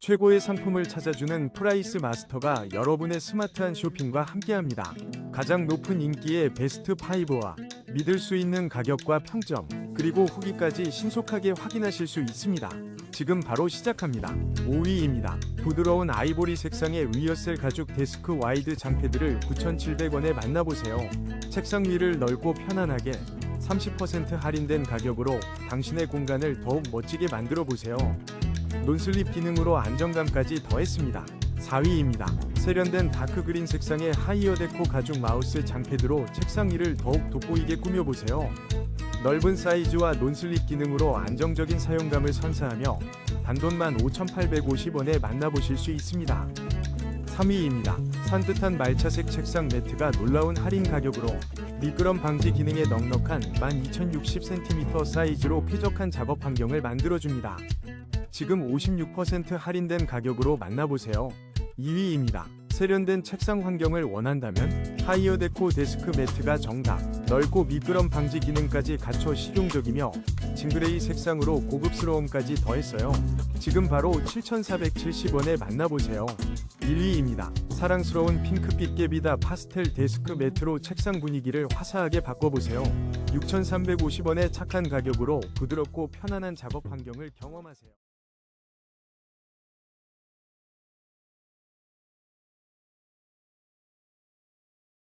최고의 상품을 찾아주는 프라이스 마스터가 여러분의 스마트한 쇼핑과 함께합니다. 가장 높은 인기의 베스트 5와 믿을 수 있는 가격과 평점, 그리고 후기까지 신속하게 확인하실 수 있습니다. 지금 바로 시작합니다. 5위입니다. 부드러운 아이보리 색상의 위어셀 가죽 데스크 와이드 장패들을 9,700원에 만나보세요. 책상 위를 넓고 편안하게 30% 할인된 가격으로 당신의 공간을 더욱 멋지게 만들어 보세요. 논슬립 기능으로 안정감까지 더했습니다. 4위입니다. 세련된 다크그린 색상의 하이어 데코 가죽 마우스 장패드로 책상 위를 더욱 돋보이게 꾸며보세요. 넓은 사이즈와 논슬립 기능으로 안정적인 사용감을 선사하며 단돈만 5,850원에 만나보실 수 있습니다. 3위입니다. 산뜻한 말차색 책상 매트가 놀라운 할인 가격으로 미끄럼 방지 기능에 넉넉한 12,060cm 사이즈로 쾌적한 작업 환경을 만들어줍니다. 지금 56% 할인된 가격으로 만나보세요. 2위입니다. 세련된 책상 환경을 원한다면 하이어 데코 데스크 매트가 정답. 넓고 미끄럼 방지 기능까지 갖춰 실용적이며 징그레이 색상으로 고급스러움까지 더했어요. 지금 바로 7,470원에 만나보세요. 1위입니다. 사랑스러운 핑크빛 깨비다 파스텔 데스크 매트로 책상 분위기를 화사하게 바꿔보세요. 6,350원의 착한 가격으로 부드럽고 편안한 작업 환경을 경험하세요.